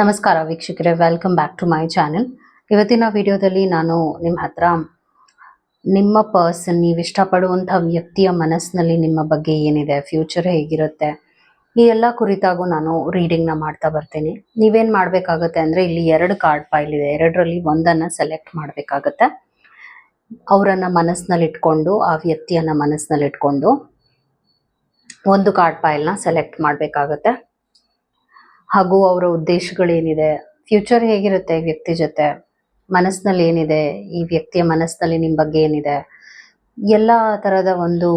ನಮಸ್ಕಾರ ವೀಕ್ಷಕರೇ welcome back to my channel ಇವತ್ತಿನ ವಿಡಿಯೋದಲ್ಲಿ ನಾನು ನಿಮ್ಮ ಹತ್ರ ನಿಮ್ಮ ಪರ್ಸನ್ ನೀವು ಇಷ್ಟಪಡುವಂಥ ವ್ಯಕ್ತಿಯ ಮನಸ್ಸಿನಲ್ಲಿ ನಿಮ್ಮ ಬಗ್ಗೆ ಏನಿದೆ ಫ್ಯೂಚರ್ ಹೇಗಿರುತ್ತೆ, ಈ ಎಲ್ಲ ಕುರಿತಾಗೂ ನಾನು ರೀಡಿಂಗ್ನ ಮಾಡ್ತಾ ಬರ್ತೀನಿ. ನೀವೇನು ಮಾಡಬೇಕಾಗತ್ತೆ ಅಂದರೆ ಇಲ್ಲಿ ಎರಡು ಕಾರ್ಡ್ ಫೈಲ್ ಇದೆ. ಎರಡರಲ್ಲಿ ಒಂದನ್ನು ಸೆಲೆಕ್ಟ್ ಮಾಡಬೇಕಾಗತ್ತೆ. ಅವರನ್ನು ಮನಸ್ಸಿನಲ್ಲಿ ಇಟ್ಕೊಂಡು, ಆ ವ್ಯಕ್ತಿಯನ್ನು ಮನಸ್ಸಿನಲ್ಲಿ ಇಟ್ಕೊಂಡು ಒಂದು ಕಾರ್ಡ್ ಫೈಲ್ನ ಸೆಲೆಕ್ಟ್ ಮಾಡಬೇಕಾಗತ್ತೆ. ಹಾಗೂ ಅವರ ಉದ್ದೇಶಗಳೇನಿದೆ ಫ್ಯೂಚರ್ ಹೇಗಿರುತ್ತೆ ವ್ಯಕ್ತಿ ಜೊತೆ, ಮನಸ್ಸಿನಲ್ಲಿ ಏನಿದೆ, ಈ ವ್ಯಕ್ತಿಯ ಮನಸ್ಸಿನಲ್ಲಿ ನಿಮ್ಮ ಬಗ್ಗೆ ಏನಿದೆ, ಎಲ್ಲ ಥರದ ಒಂದು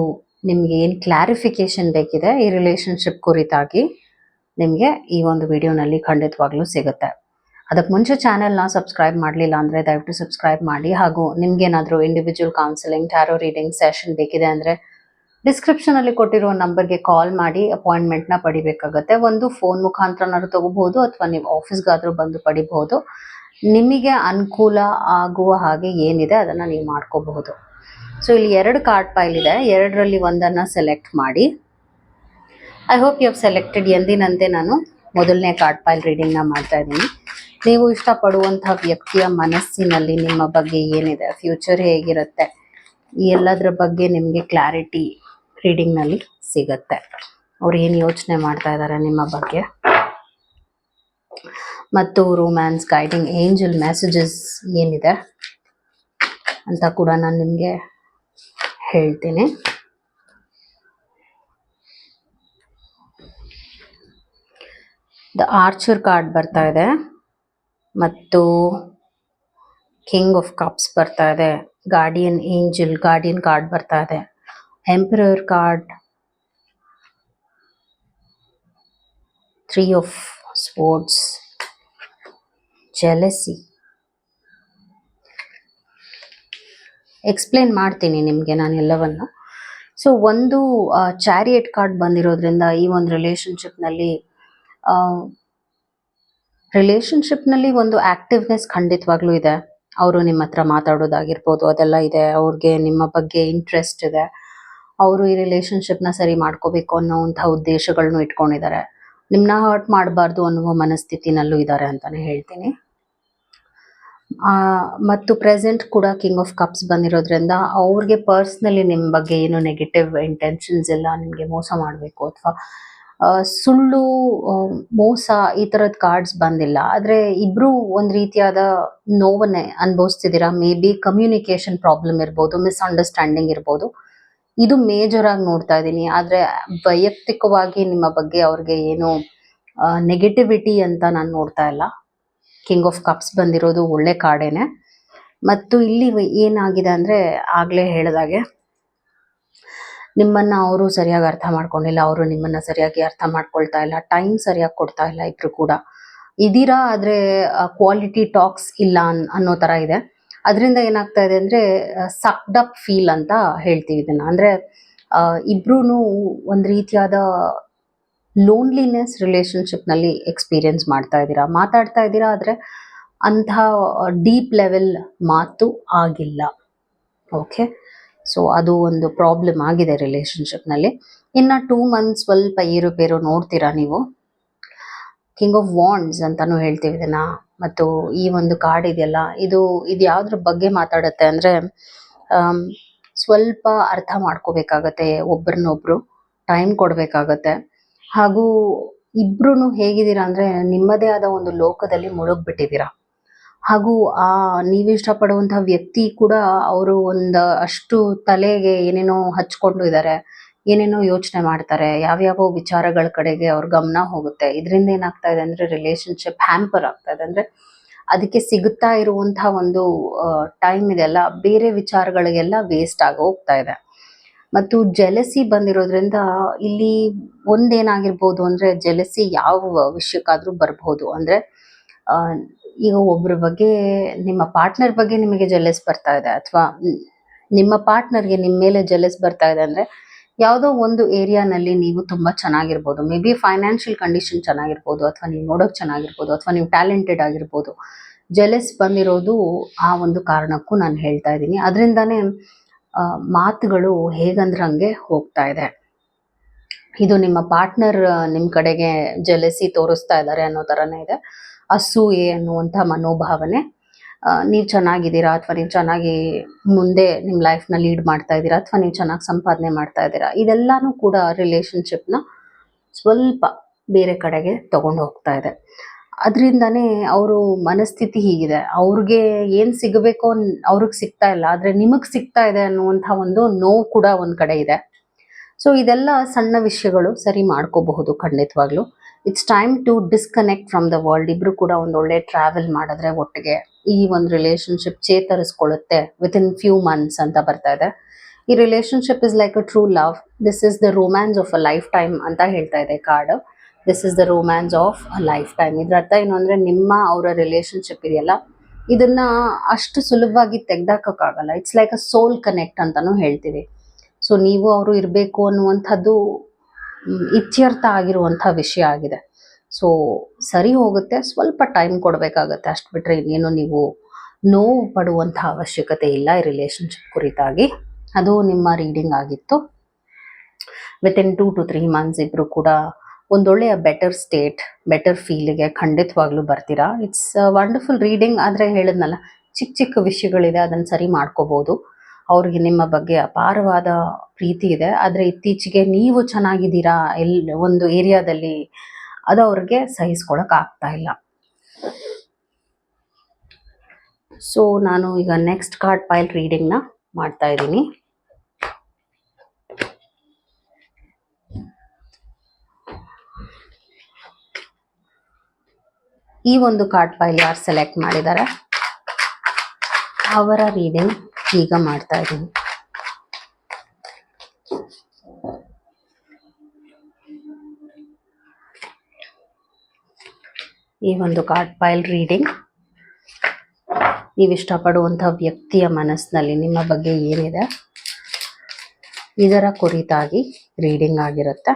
ನಿಮ್ಗೆ ಏನು ಕ್ಲಾರಿಫಿಕೇಶನ್ ಬೇಕಿದೆ ಈ ರಿಲೇಶನ್ಶಿಪ್ ಕುರಿತಾಗಿ ನಿಮಗೆ ಈ ಒಂದು ವಿಡಿಯೋನಲ್ಲಿ ಖಂಡಿತವಾಗ್ಲೂ ಸಿಗುತ್ತೆ. ಅದಕ್ಕೆ ಮುಂಚೆ ಚಾನೆಲ್ನ ಸಬ್ಸ್ಕ್ರೈಬ್ ಮಾಡಲಿಲ್ಲ ಅಂದರೆ ದಯವಿಟ್ಟು ಸಬ್ಸ್ಕ್ರೈಬ್ ಮಾಡಿ ಹಾಗೂ ನಿಮ್ಗೇನಾದರೂ individual counselling tarot reading session ಬೇಕಿದೆ ಅಂದರೆ ಡಿಸ್ಕ್ರಿಪ್ಷನ್ ಅಲ್ಲಿ ಕೊಟ್ಟಿರೋ ನಂಬರ್ಗೆ ಕಾಲ್ ಮಾಡಿ ಅಪಾಯಿಂಟ್ಮೆಂಟ್ನ ಪಡಿಬೇಕಾಗತ್ತೆ. ಒಂದು ಫೋನ್ ಮುಖಾಂತರನಾದ್ರು ತಗೋಬಹುದು ಅಥವಾ ನೀವು ಆಫೀಸ್ಗಾದ್ರೂ ಬಂದು ಪಡಿಬಹುದು. ನಿಮಗೆ ಅನುಕೂಲ ಆಗುವ ಹಾಗೆ ಏನಿದೆ ಅದನ್ನ ನೀವು ಮಾಡ್ಕೋಬಹುದು. ಸೊ ಇಲ್ಲಿ ಎರಡು ಕಾರ್ಡ್ ಪೈಲ್ ಇದೆ. ಎರಡರಲ್ಲಿ ಒಂದನ್ನ ಸೆಲೆಕ್ಟ್ ಮಾಡಿ. I hope you have selected ಎಂದಿನಂತೆ ನಾನು ಮೊದಲನೇ ಕಾರ್ಡ್ ಪೈಲ್ ರೀಡಿಂಗ್ನ ಮಾಡ್ತಾ ಇದ್ದೀನಿ. ನೀವು ಇಷ್ಟಪಡುವಂತಹ ವ್ಯಕ್ತಿಯ ಮನಸ್ಸಿನಲ್ಲಿ ನಿಮ್ಮ ಬಗ್ಗೆ ಏನಿದೆ ಫ್ಯೂಚರ್ ಹೇಗಿರುತ್ತೆ ಎಲ್ಲದರ ಬಗ್ಗೆ ನಿಮಗೆ ಕ್ಲಾರಿಟಿ ರೀಡಿಂಗ್ನಲ್ಲಿ ಸಿಗುತ್ತೆ. ಅವ್ರು ಏನು ಯೋಚನೆ ಮಾಡ್ತಾ ಇದ್ದಾರೆ ನಿಮ್ಮ ಬಗ್ಗೆ? ಮತ್ತು ರೋಮ್ಯಾನ್ಸ್ ಗೈಡಿಂಗ್ ಏಂಜಲ್ ಮೆಸೇಜಸ್ ಏನಿದೆ ಅಂತ ಕೂಡ ನಾನು ನಿಮಗೆ ಹೇಳ್ತೀನಿ. ದ ಆರ್ಚರ್ ಕಾರ್ಡ್ ಬರ್ತಾ ಇದೆ ಮತ್ತು ಕಿಂಗ್ ಆಫ್ ಕಪ್ಸ್ ಬರ್ತಾ ಇದೆ. ಗಾರ್ಡಿಯನ್ ಏಂಜಲ್ ಗಾರ್ಡಿಯನ್ ಕಾರ್ಡ್ ಬರ್ತಾ ಇದೆ. Emperor card three of swords jealousy explain ಮಾಡ್ತೀನಿ ನಿಮಗೆ ನಾನು ಎಲ್ಲವನ್ನು. ಸೊ ಒಂದು ಚಾರಿಯೇಟ್ ಕಾರ್ಡ್ ಬಂದಿರೋದ್ರಿಂದ ಈ ಒಂದು ರಿಲೇಶನ್ಶಿಪ್ನಲ್ಲಿ ರಿಲೇಷನ್ಶಿಪ್ನಲ್ಲಿ ಒಂದು ಆಕ್ಟಿವ್ನೆಸ್ ಖಂಡಿತವಾಗ್ಲೂ ಇದೆ. ಅವರು ನಿಮ್ಮ ಹತ್ರ ಮಾತಾಡೋದಾಗಿರ್ಬೋದು, ಅದೆಲ್ಲ ಇದೆ. ಅವ್ರಿಗೆ ನಿಮ್ಮ ಬಗ್ಗೆ ಇಂಟ್ರೆಸ್ಟ್ ಇದೆ. ಅವರು ಈ ರಿಲೇಶನ್ಶಿಪ್ನ ಸರಿ ಮಾಡ್ಕೋಬೇಕು ಅನ್ನೋವಂಥ ಉದ್ದೇಶಗಳನ್ನೂ ಇಟ್ಕೊಂಡಿದ್ದಾರೆ. ನಿಮ್ಮನ್ನ ಹರ್ಟ್ ಮಾಡಬಾರ್ದು ಅನ್ನುವ ಮನಸ್ಥಿತಿನಲ್ಲೂ ಇದ್ದಾರೆ ಅಂತಾನೆ ಹೇಳ್ತೀನಿ. ಮತ್ತು ಪ್ರೆಸೆಂಟ್ ಕೂಡ ಕಿಂಗ್ ಆಫ್ ಕಪ್ಸ್ ಬಂದಿರೋದ್ರಿಂದ ಅವ್ರಿಗೆ ಪರ್ಸ್ನಲಿ ನಿಮ್ಮ ಬಗ್ಗೆ ಏನು ನೆಗೆಟಿವ್ ಇಂಟೆನ್ಷನ್ಸ್ ಎಲ್ಲ ನಿಮಗೆ ಮೋಸ ಮಾಡಬೇಕು ಅಥವಾ ಸುಳ್ಳು ಮೋಸ ಈ ಥರದ ಕಾರ್ಡ್ಸ್ ಬಂದಿಲ್ಲ. ಆದರೆ ಇಬ್ರು ಒಂದು ರೀತಿಯಾದ ನೋವನ್ನೇ ಅನುಭವಿಸ್ತಿದ್ದೀರಾ? ಮೇ ಬಿ ಕಮ್ಯುನಿಕೇಶನ್ ಪ್ರಾಬ್ಲಮ್ ಇರ್ಬೋದು ಮಿಸ್ಅಂಡರ್ಸ್ಟ್ಯಾಂಡಿಂಗ್ ಇರ್ಬೋದು. ಇದು ಮೇಜರ್ ಆಗಿ ನೋಡ್ತಾ ಇದ್ದೀನಿ. ಆದರೆ ವೈಯಕ್ತಿಕವಾಗಿ ನಿಮ್ಮ ಬಗ್ಗೆ ಅವ್ರಿಗೆ ಏನು ನೆಗೆಟಿವಿಟಿ ಅಂತ ನಾನು ನೋಡ್ತಾ ಇಲ್ಲ. ಕಿಂಗ್ ಆಫ್ ಕಪ್ಸ್ ಬಂದಿರೋದು ಒಳ್ಳೆ ಕಾರ್ಡೇನೆ ಮತ್ತು ಇಲ್ಲಿ ಏನಾಗಿದೆ ಅಂದ್ರೆ ಆಗ್ಲೇ ಹೇಳಿದಾಗೆ, ನಿಮ್ಮನ್ನ ಅವರು ಸರಿಯಾಗಿ ಅರ್ಥ ಮಾಡ್ಕೊಂಡಿಲ್ಲ, ಅವರು ನಿಮ್ಮನ್ನ ಸರಿಯಾಗಿ ಅರ್ಥ ಮಾಡ್ಕೊಳ್ತಾ ಇಲ್ಲ ಟೈಮ್ ಸರಿಯಾಗಿ ಕೊಡ್ತಾ ಇಲ್ಲ ಇಬ್ರು ಕೂಡ. ಇದೀರಾ ಆದರೆ ಕ್ವಾಲಿಟಿ ಟಾಕ್ಸ್ ಇಲ್ಲ ಅನ್ನೋ ತರ ಇದೆ. ಅದರಿಂದ ಏನಾಗ್ತಾ ಇದೆ ಅಂದ್ರೆ ಸಕ್ಡ್ ಅಪ್ ಫೀಲ್ ಅಂತ ಹೇಳ್ತೀವಿ ಇದನ್ನು. ಅಂದ್ರೆ ಇಬ್ರು ಒಂದು ರೀತಿಯಾದ ಲೋನ್ಲಿನೆಸ್ ರಿಲೇಷನ್ಶಿಪ್ನಲ್ಲಿ ಎಕ್ಸ್ಪೀರಿಯನ್ಸ್ ಮಾಡ್ತಾ ಇದ್ದೀರಾ? ಮಾತಾಡ್ತಾ ಇದ್ದೀರಾ ಆದ್ರೆ ಅಂಥ ಡೀಪ್ ಲೆವೆಲ್ ಮಾತು ಆಗಿಲ್ಲ. ಓಕೆ ಸೊ ಅದು ಒಂದು ಪ್ರಾಬ್ಲಮ್ ಆಗಿದೆ ರಿಲೇಷನ್ಶಿಪ್ನಲ್ಲಿ ನಲ್ಲಿ. ಇನ್ನ ಟೂ ಮಂತ್ಸ್ ಸ್ವಲ್ಪ ಏರುಪೇರು ನೋಡ್ತೀರಾ ನೀವು? ಕಿಂಗ್ ಆಫ್ ವಾಂಡ್ಸ್ ಅಂತಾನು ಹೇಳ್ತೀವಿ ಇದನ್ನ. ಮತ್ತು ಈ ಒಂದು ಕಾರ್ಡ್ ಇದೆಯಲ್ಲ, ಇದು ಇದು ಯಾವ್ದ್ರ ಬಗ್ಗೆ ಮಾತಾಡುತ್ತೆ ಅಂದ್ರೆ ಸ್ವಲ್ಪ ಅರ್ಥ ಮಾಡ್ಕೋಬೇಕಾಗತ್ತೆ ಒಬ್ರನ್ನೊಬ್ರು ಟೈಮ್ ಕೊಡ್ಬೇಕಾಗತ್ತೆ. ಹಾಗೂ ಇಬ್ರು ಹೇಗಿದ್ದೀರಾ ಅಂದ್ರೆ ನಿಮ್ಮದೇ ಆದ ಒಂದು ಲೋಕದಲ್ಲಿ ಮುಳುಗ್ಬಿಟ್ಟಿದ್ದೀರಾ. ಹಾಗೂ ಆ, ನೀವು ಇಷ್ಟಪಡುವಂತಹ ವ್ಯಕ್ತಿ ಕೂಡ ಅವರು ಒಂದು ಅಷ್ಟು ತಲೆಗೆ ಏನೇನೋ ಹಚ್ಕೊಂಡು ಇದ್ದಾರೆ ಏನೇನೋ ಯೋಚನೆ ಮಾಡ್ತಾರೆ, ಯಾವ್ಯಾವ ವಿಚಾರಗಳ ಕಡೆಗೆ ಅವ್ರ ಗಮನ ಹೋಗುತ್ತೆ. ಇದರಿಂದ ಏನಾಗ್ತಾ ಇದೆ ಅಂದ್ರೆ ರಿಲೇಶನ್ಶಿಪ್ ಹ್ಯಾಂಪರ್ ಆಗ್ತಾ ಇದೆ. ಅಂದ್ರೆ ಅದಕ್ಕೆ ಸಿಗುತ್ತಾ ಇರುವಂತಹ ಒಂದು ಟೈಮ್ ಇದೆಲ್ಲ ಬೇರೆ ವಿಚಾರಗಳಿಗೆಲ್ಲ ವೇಸ್ಟ್ ಆಗಿ ಹೋಗ್ತಾ ಇದೆ. ಮತ್ತು ಜೆಲಸಿ ಬಂದಿರೋದ್ರಿಂದ ಇಲ್ಲಿ ಒಂದೇನಾಗಿರ್ಬೋದು ಅಂದ್ರೆ ಜೆಲಸಿ ಯಾವ ವಿಷಯಕ್ಕಾದ್ರೂ ಬರ್ಬೋದು. ಅಂದ್ರೆ ಈಗ ಒಬ್ಬರ ಬಗ್ಗೆ, ನಿಮ್ಮ ಪಾರ್ಟ್ನರ್ ಬಗ್ಗೆ ನಿಮಗೆ ಜೆಲಸ್ ಬರ್ತಾ ಇದೆ. ಅಥವಾ, ನಿಮ್ಮ ಪಾರ್ಟ್ನರ್ಗೆ ನಿಮ್ಮ ಮೇಲೆ ಜೆಲಸ್ ಬರ್ತಾ ಇದೆ ಅಂದ್ರೆ ಯಾವುದೋ ಒಂದು ಏರಿಯಾನಲ್ಲಿ ನೀವು ತುಂಬಾ ಚೆನ್ನಾಗಿರ್ಬೋದು. ಮೇ ಬಿ ಫೈನಾನ್ಷಿಯಲ್ ಕಂಡೀಷನ್ ಚೆನ್ನಾಗಿರ್ಬೋದು ಅಥವಾ ನೀವು ನೋಡೋಕೆ ಚೆನ್ನಾಗಿರ್ಬೋದು ಅಥವಾ ನೀವು ಟ್ಯಾಲೆಂಟೆಡ್ ಆಗಿರ್ಬೋದು. ಜೆಲೆಸ್ ಬಂದಿರೋದು ಆ ಒಂದು ಕಾರಣಕ್ಕೂ ನಾನು ಹೇಳ್ತಾ ಇದ್ದೀನಿ. ಅದರಿಂದಾನೇ ಮಾತುಗಳು ಹೇಗಂದ್ರೆ ಹಂಗೆ ಹೋಗ್ತಾ ಇದೆ. ಇದು ನಿಮ್ಮ ಪಾರ್ಟ್ನರ್ ನಿಮ್ಮ ಕಡೆಗೆ ಜೆಲಸಿ ತೋರಿಸ್ತಾ ಇದ್ದಾರೆ ಅನ್ನೋ ಥರನೇ ಇದೆ. ಅಸೂಯೆ ಅನ್ನುವಂಥ ಮನೋಭಾವನೆ ನೀವು ಚೆನ್ನಾಗಿದ್ದೀರಾ ಅಥವಾ ನೀವು ಚೆನ್ನಾಗಿ ಮುಂದೆ ನಿಮ್ಮ ಲೈಫ್ನ ಲೀಡ್ ಮಾಡ್ತಾ ಇದ್ದೀರಾ ಅಥವಾ ನೀವು ಚೆನ್ನಾಗಿ ಸಂಪಾದನೆ ಮಾಡ್ತಾ ಇದ್ದೀರಾ, ಇದೆಲ್ಲಾನು ಕೂಡ ರಿಲೇಶನ್ಶಿಪ್ನ ಸ್ವಲ್ಪ ಬೇರೆ ಕಡೆಗೆ ತಗೊಂಡು ಹೋಗ್ತಾ ಇದೆ. ಅದರಿಂದನೇ ಅವರು ಮನಸ್ಥಿತಿ ಹೀಗಿದೆ. ಅವ್ರಿಗೆ ಏನು ಸಿಗಬೇಕೋ ಅವ್ರಿಗೆ ಸಿಗ್ತಾ ಇಲ್ಲ, ಆದರೆ ನಿಮಗೆ ಸಿಗ್ತಾ ಇದೆ ಅನ್ನುವಂಥ ಒಂದು ನೋವು ಕೂಡ ಒಂದು ಕಡೆ ಇದೆ. ಸೊ ಇದೆಲ್ಲ ಸಣ್ಣ ವಿಷಯಗಳು ಸರಿ ಮಾಡ್ಕೋಬಹುದು ಖಂಡಿತವಾಗ್ಲೂ. It's time to disconnect from the world ಇಬ್ಬರು ಕೂಡ ಒಂದು ಒಳ್ಳೆ ಟ್ರಾವೆಲ್ ಮಾಡಿದ್ರೆ ಒಟ್ಟಿಗೆ ಈ ಒಂದು ರಿಲೇಶನ್ಶಿಪ್ ಚೇತರಿಸ್ಕೊಳ್ಳುತ್ತೆ ವಿತ್ ಇನ್ ಫ್ಯೂ ಮಂತ್ಸ್ ಅಂತ ಬರ್ತಾ ಇದೆ. ಈ relationship is like a true love this is the romance of a lifetime ಅಂತ ಹೇಳ್ತಾ ಇದೆ card this is the romance of a lifetime ಇದ್ರ ಅರ್ಥ ಏನು ಅಂದ್ರೆ ನಿಮ್ಮ ಅವರ ರಿಲೇಶನ್ಶಿಪ್ ಇದೆಯಲ್ಲ? ಇದನ್ನ ಅಷ್ಟು ಸುಲಭವಾಗಿ ತೆಗ್ದಾಕಕ್ಕಾಗಲ್ಲ. It's like a soul connect ಅಂತಾನು ಹೇಳ್ತೀವಿ. ಸೊ ನೀವು ಅವರು ಇರಬೇಕು ಅನ್ನುವಂಥದ್ದು ಇತ್ಯರ್ಥ ಆಗಿರುವಂಥ ವಿಷಯ ಆಗಿದೆ. ಸೊ ಸರಿ ಹೋಗುತ್ತೆ. ಸ್ವಲ್ಪ ಟೈಮ್ ಕೊಡಬೇಕಾಗತ್ತೆ. ಅಷ್ಟು ಬಿಟ್ಟರೆ ಇನ್ನೇನು ನೀವು ನೋವು ಪಡುವಂಥ ಅವಶ್ಯಕತೆ ಇಲ್ಲ ಈ ರಿಲೇಷನ್ಶಿಪ್ ಕುರಿತಾಗಿ. ಅದು ನಿಮ್ಮ ರೀಡಿಂಗ್ ಆಗಿತ್ತು. Within two to three months ಇಬ್ಬರು ಕೂಡ ಒಂದೊಳ್ಳೆಯ ಬೆಟರ್ ಸ್ಟೇಟ್ ಬೆಟರ್ ಫೀಲಿಗೆ ಖಂಡಿತವಾಗ್ಲೂ ಬರ್ತೀರಾ. ಇಟ್ಸ್ ವಂಡರ್ಫುಲ್ ರೀಡಿಂಗ್ ಆದರೆ ಹೇಳಿದ್ನಲ್ಲ, ಚಿಕ್ಕ ಚಿಕ್ಕ ವಿಷಯಗಳಿದೆ, ಅದನ್ನು ಸರಿ ಮಾಡ್ಕೋಬೋದು. ಅವ್ರಿಗೆ ನಿಮ್ಮ ಬಗ್ಗೆ ಅಪಾರವಾದ ಪ್ರೀತಿ ಇದೆ. ಆದರೆ ಇತ್ತೀಚೆಗೆ ನೀವು ಚೆನ್ನಾಗಿದ್ದೀರಾ? ಎಲ್, ಒಂದು ಏರಿಯಾದಲ್ಲಿ ಅದು ಅವ್ರಿಗೆ ಸಹಿಸ್ಕೊಳಕ್ ಆಗ್ತಾ ಇಲ್ಲ. ಸೊ ನಾನು ಈಗ ನೆಕ್ಸ್ಟ್ ಕಾರ್ಡ್ ಪೈಲ್ ರೀಡಿಂಗ್ನ ಮಾಡ್ತಾ ಇದ್ದೀನಿ. ಈ ಒಂದು ಕಾರ್ಡ್ ಪೈಲ್ ಯಾರು ಸೆಲೆಕ್ಟ್ ಮಾಡಿದ್ದಾರೆ ಅವರ ರೀಡಿಂಗ್ ಈಗ ಮಾಡ್ತಾ ಇದ್ದೀನಿ. ಈ ಒಂದು ಕಾರ್ಡ್ ಫೈಲ್ ರೀಡಿಂಗ್ ನೀವು ಇಷ್ಟಪಡುವಂಥ ವ್ಯಕ್ತಿಯ ಮನಸ್ಸಿನಲ್ಲಿ ನಿಮ್ಮ ಬಗ್ಗೆ ಏನಿದೆ, ಇದರ ಕುರಿತಾಗಿ ರೀಡಿಂಗ್ ಆಗಿರುತ್ತೆ.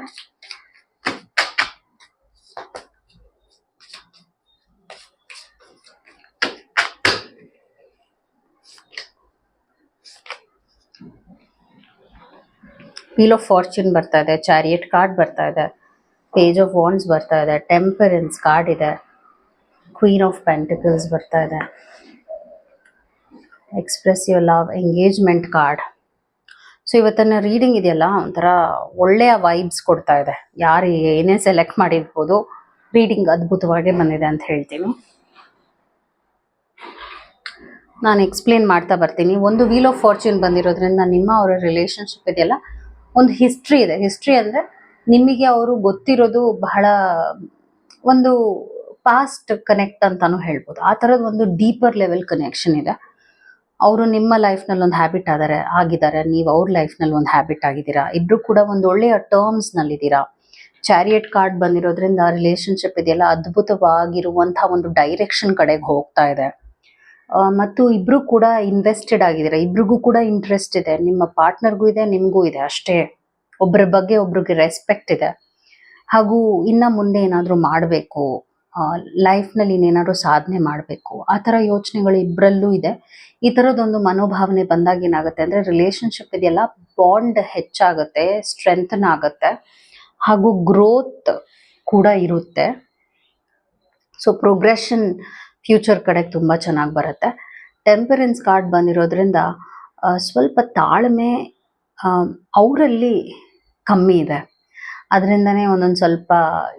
ವೀಲ್ ಆಫ್ ಫಾರ್ಚೂನ್ ಬರ್ತಾ ಇದೆ ಚಾರಿಯಟ್ ಕಾರ್ಡ್ ಬರ್ತಾ ಇದೆ ಪೇಜ್ ಆಫ್ ವಾಂಡ್ಸ್ ಬರ್ತಾ ಇದೆ ಟೆಂಪರೆನ್ಸ್ ಕಾರ್ಡ್ ಇದೆ. ಕ್ವೀನ್ ಆಫ್ ಪೆಂಟಿಕಲ್ಸ್ ಬರ್ತಾ ಇದೆ. Express your love engagement card so ಇವತ್ತನ್ನ reading ಇದೆಯಲ್ಲ, ಒಂಥರ ಒಳ್ಳೆಯ ವೈಬ್ಸ್ ಕೊಡ್ತಾ ಇದೆ. ಯಾರು ಏನೇ ಸೆಲೆಕ್ಟ್ ಮಾಡಿರ್ಬೋದು ರೀಡಿಂಗ್ ಅದ್ಭುತವಾಗಿ ಬಂದಿದೆ ಅಂತ ಹೇಳ್ತೀನಿ. ನಾನು ಎಕ್ಸ್ಪ್ಲೇನ್ ಮಾಡ್ತಾ ಬರ್ತೀನಿ. ಒಂದು ವೀಲ್ ಆಫ್ ಫಾರ್ಚ್ಯೂನ್ ಬಂದಿರೋದ್ರಿಂದ ನಿಮ್ಮ ಅವರ ರಿಲೇಶನ್ಶಿಪ್ ಇದೆಯಲ್ಲ, ಒಂದು ಹಿಸ್ಟ್ರಿ ಇದೆ. ಹಿಸ್ಟ್ರಿ ಅಂದ್ರೆ ನಿಮಗೆ ಅವರು ಗೊತ್ತಿರೋದು ಬಹಳ ಒಂದು ಪಾಸ್ಟ್ ಕನೆಕ್ಟ್ ಅಂತಾನು ಹೇಳ್ಬೋದು. ಆ ಥರದ ಒಂದು ಡೀಪರ್ ಲೆವೆಲ್ ಕನೆಕ್ಷನ್ ಇದೆ. ಅವರು ನಿಮ್ಮ ಲೈಫ್ನಲ್ಲಿ ಒಂದು ಹ್ಯಾಬಿಟ್ ಆದರೆ, ಆಗಿದ್ದಾರೆ. ನೀವು ಅವ್ರ ಲೈಫ್ನಲ್ಲಿ ಒಂದು ಹ್ಯಾಬಿಟ್ ಆಗಿದ್ದೀರಾ? ಇಬ್ರು ಕೂಡ ಒಂದು ಒಳ್ಳೆಯ ಟರ್ಮ್ಸ್ ನಲ್ಲಿದ್ದೀರಾ? ಚಾರಿಯಟ್ ಕಾರ್ಡ್ ಬಂದಿರೋದ್ರಿಂದ ರಿಲೇಶನ್ಶಿಪ್ ಇದೆಯಲ್ಲ ಅದ್ಭುತವಾಗಿರುವಂತಹ ಒಂದು ಡೈರೆಕ್ಷನ್ ಕಡೆಗೆ ಹೋಗ್ತಾ ಇದೆ. ಮತ್ತು ಇಬ್ರು ಕೂಡ ಇನ್ವೆಸ್ಟೆಡ್ ಆಗಿದ್ದೀರಾ? ಇಬ್ರಿಗೂ ಕೂಡ ಇಂಟ್ರೆಸ್ಟ್ ಇದೆ. ನಿಮ್ಮ ಪಾರ್ಟ್ನರ್ಗೂ ಇದೆ, ನಿಮಗೂ ಇದೆ ಅಷ್ಟೇ. ಒಬ್ಬರ ಬಗ್ಗೆ ಒಬ್ರಿಗೆ ರೆಸ್ಪೆಕ್ಟ್ ಇದೆ. ಹಾಗೂ ಇನ್ನ ಮುಂದೆ ಏನಾದರೂ ಮಾಡಬೇಕು? ಲೈಫ್ನಲ್ಲಿ ಇನ್ನೇನಾದ್ರು ಸಾಧನೆ ಮಾಡಬೇಕು. ಆ ಥರ ಯೋಚನೆಗಳು ಇಬ್ಬರಲ್ಲೂ ಇದೆ. ಈ ಥರದೊಂದು ಮನೋಭಾವನೆ ಬಂದಾಗ ಏನಾಗುತ್ತೆ ಅಂದರೆ ರಿಲೇಶನ್ಶಿಪ್ ಇದೆಯಲ್ಲ ಬಾಂಡ್ ಹೆಚ್ಚಾಗುತ್ತೆ ಸ್ಟ್ರೆಂಥನ್ ಆಗುತ್ತೆ, ಹಾಗೂ ಗ್ರೋತ್ ಕೂಡ ಇರುತ್ತೆ. ಸೊ ಪ್ರೋಗ್ರೆಷನ್ ಫ್ಯೂಚರ್ ಕಡೆಗೆ ತುಂಬ ಚೆನ್ನಾಗಿ ಬರುತ್ತೆ. ಟೆಂಪರೆನ್ಸ್ ಕಾರ್ಡ್ ಬಂದಿರೋದ್ರಿಂದ ಸ್ವಲ್ಪ ತಾಳ್ಮೆ ಅವರಲ್ಲಿ ಕಮ್ಮಿ ಇದೆ. ಅದರಿಂದನೇ ಒಂದೊಂದು ಸ್ವಲ್ಪ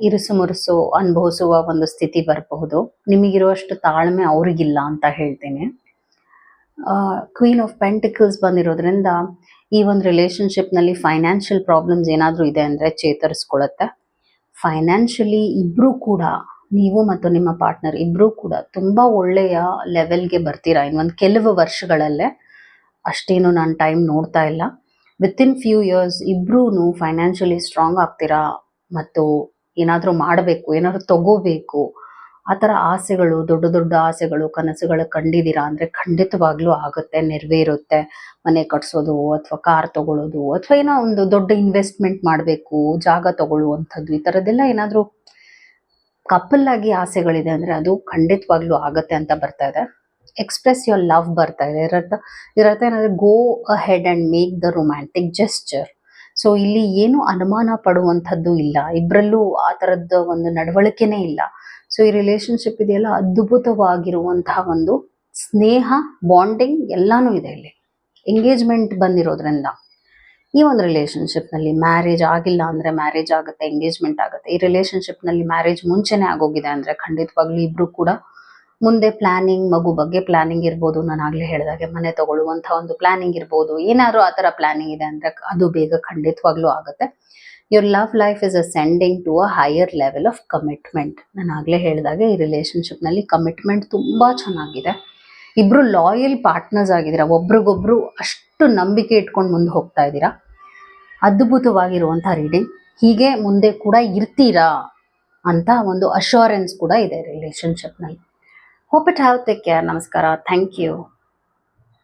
ಇರುಸು ಮುರುಸು ಅನುಭವಿಸುವ ಒಂದು ಸ್ಥಿತಿ ಬರಬಹುದು. ನಿಮಗಿರುವಷ್ಟು ತಾಳ್ಮೆ ಅವ್ರಿಗಿಲ್ಲ ಅಂತ ಹೇಳ್ತೇನೆ. ಕ್ವೀನ್ ಆಫ್ ಪೆಂಟಿಕಲ್ಸ್ ಬಂದಿರೋದ್ರಿಂದ ಈ ಒಂದು ರಿಲೇಶನ್ಶಿಪ್ನಲ್ಲಿ ಫೈನಾನ್ಷಿಯಲ್ ಪ್ರಾಬ್ಲಮ್ಸ್ ಏನಾದರೂ ಇದೆ ಅಂದರೆ ಚೇತರಿಸ್ಕೊಳ್ಳುತ್ತೆ ಫೈನಾನ್ಷಿಯಲಿ ಇಬ್ಬರೂ ಕೂಡ, ನೀವು ಮತ್ತು ನಿಮ್ಮ ಪಾರ್ಟ್ನರ್ ಇಬ್ಬರೂ ಕೂಡ ತುಂಬ ಒಳ್ಳೆಯ ಲೆವೆಲ್ಗೆ ಬರ್ತೀರಾ ಇನ್ನೊಂದು ಕೆಲವು ವರ್ಷಗಳಲ್ಲೇ. ಅಷ್ಟೇನು ನಾನು ಟೈಮ್ ನೋಡ್ತಾ ಇಲ್ಲ. ವಿತಿನ್ ಫ್ಯೂ ಇಯರ್ಸ್ ಇಬ್ರೂ ಫೈನಾನ್ಷಿಯಲಿ ಸ್ಟ್ರಾಂಗ್ ಆಗ್ತೀರಾ? ಮತ್ತು ಏನಾದರೂ ಮಾಡಬೇಕು, ಏನಾದರೂ ತಗೋಬೇಕು? ಆ ಥರ ಆಸೆಗಳು, ದೊಡ್ಡ ದೊಡ್ಡ ಆಸೆಗಳು, ಕನಸುಗಳು ಕಂಡಿದ್ದೀರಾ? ಅಂದರೆ ಖಂಡಿತವಾಗ್ಲೂ ಆಗುತ್ತೆ, ನೆರವೇರುತ್ತೆ. ಮನೆ ಕಟ್ಸೋದು, ಅಥವಾ ಕಾರ್ ತಗೊಳ್ಳೋದು ಅಥವಾ ಏನೋ ಒಂದು ದೊಡ್ಡ ಇನ್ವೆಸ್ಟ್ಮೆಂಟ್ ಮಾಡಬೇಕು, ಜಾಗ ತಗೊಳ್ಳುವಂಥದ್ದು, ಈ ಥರದ್ದೆಲ್ಲ ಏನಾದರೂ ಕಪಲ್ ಆಗಿ ಆಸೆಗಳಿದೆ ಅಂದರೆ ಅದು ಖಂಡಿತವಾಗ್ಲೂ ಆಗುತ್ತೆ ಅಂತ ಬರ್ತಾ ಇದೆ. ಎಕ್ಸ್ಪ್ರೆಸ್ ಯುವರ್ ಲವ್ ಬರ್ತಾ ಇದೆ. ಇದರರ್ಥ ಇದರರ್ಥ ಏನಂದ್ರೆ go ahead and make the romantic gesture so ಇಲ್ಲಿ ಏನು ಅನುಮಾನ ಪಡುವಂಥದ್ದು ಇಲ್ಲ. ಇಬ್ಬರಲ್ಲೂ ಆ ಥರದ ಒಂದು ನಡವಳಿಕೆನೇ ಇಲ್ಲ. ಸೊ ಈ ರಿಲೇಶನ್ಶಿಪ್ ಇದೆಯಲ್ಲ ಅದ್ಭುತವಾಗಿರುವಂತಹ ಒಂದು ಸ್ನೇಹ ಬಾಂಡಿಂಗ್ ಎಲ್ಲಾನು ಇದೆ ಇಲ್ಲಿ. ಎಂಗೇಜ್ಮೆಂಟ್ ಬಂದಿರೋದ್ರಿಂದ. ಈ ಒಂದು ರಿಲೇಶನ್ಶಿಪ್ನಲ್ಲಿ ಮ್ಯಾರೇಜ್ ಆಗಿಲ್ಲ ಅಂದ್ರೆ ಮ್ಯಾರೇಜ್ ಆಗುತ್ತೆ ಎಂಗೇಜ್ಮೆಂಟ್ ಆಗುತ್ತೆ. ಈ ರಿಲೇಶನ್ಶಿಪ್ನಲ್ಲಿ ಮ್ಯಾರೇಜ್ ಮುಂಚೆನೆ ಆಗೋಗಿದೆ ಅಂದ್ರೆ ಖಂಡಿತವಾಗ್ಲೂ ಇಬ್ರು ಕೂಡ ಮುಂದೆ ಪ್ಲಾನಿಂಗ್ ಮಗು ಬಗ್ಗೆ ಪ್ಲಾನಿಂಗ್ ಇರ್ಬೋದು ನಾನು ಆಗ್ಲೇ ಹೇಳಿದಾಗೆ, ಮನೆ ತಗೊಳ್ಳುವಂತ ಒಂದು ಪ್ಲಾನಿಂಗ್ ಇರ್ಬೋದು, ಏನಾದ್ರು ಆ ತರ ಪ್ಲಾನಿಂಗ್ ಇದೆ ಅಂದ್ರೆ ಅದು ಬೇಗ ಖಂಡಿತವಾಗ್ಲೂ ಆಗುತ್ತೆ. Your love life is ascending to a higher level of commitment ನಾನು ಆಗ್ಲೇ ಹೇಳಿದಾಗೆ, ಈ ರಿಲೇಶನ್ಶಿಪ್ನಲ್ಲಿ ಕಮಿಟ್ಮೆಂಟ್ ತುಂಬಾ ಚೆನ್ನಾಗಿದೆ. ಇಬ್ರು ಲಾಯಲ್ ಪಾರ್ಟ್ನರ್ಸ್ ಆಗಿದ್ದೀರಾ, ಒಬ್ರಿಗೊಬ್ರು ಅಷ್ಟು ನಂಬಿಕೆ ಇಟ್ಕೊಂಡು ಮುಂದೆ ಹೋಗ್ತಾ ಇದ್ದೀರಾ? ಅದ್ಭುತವಾಗಿರುವಂತ ರೀಡಿಂಗ್ ಹೀಗೆ ಮುಂದೆ ಕೂಡ ಇರ್ತೀರಾ ಅಂತ ಒಂದು ಅಶ್ಯೂರೆನ್ಸ್ ಕೂಡ ಇದೆ ರಿಲೇಶನ್ಶಿಪ್ನಲ್ಲಿ hope it have take care ನಮಸ್ಕಾರ ಥ್ಯಾಂಕ್ ಯು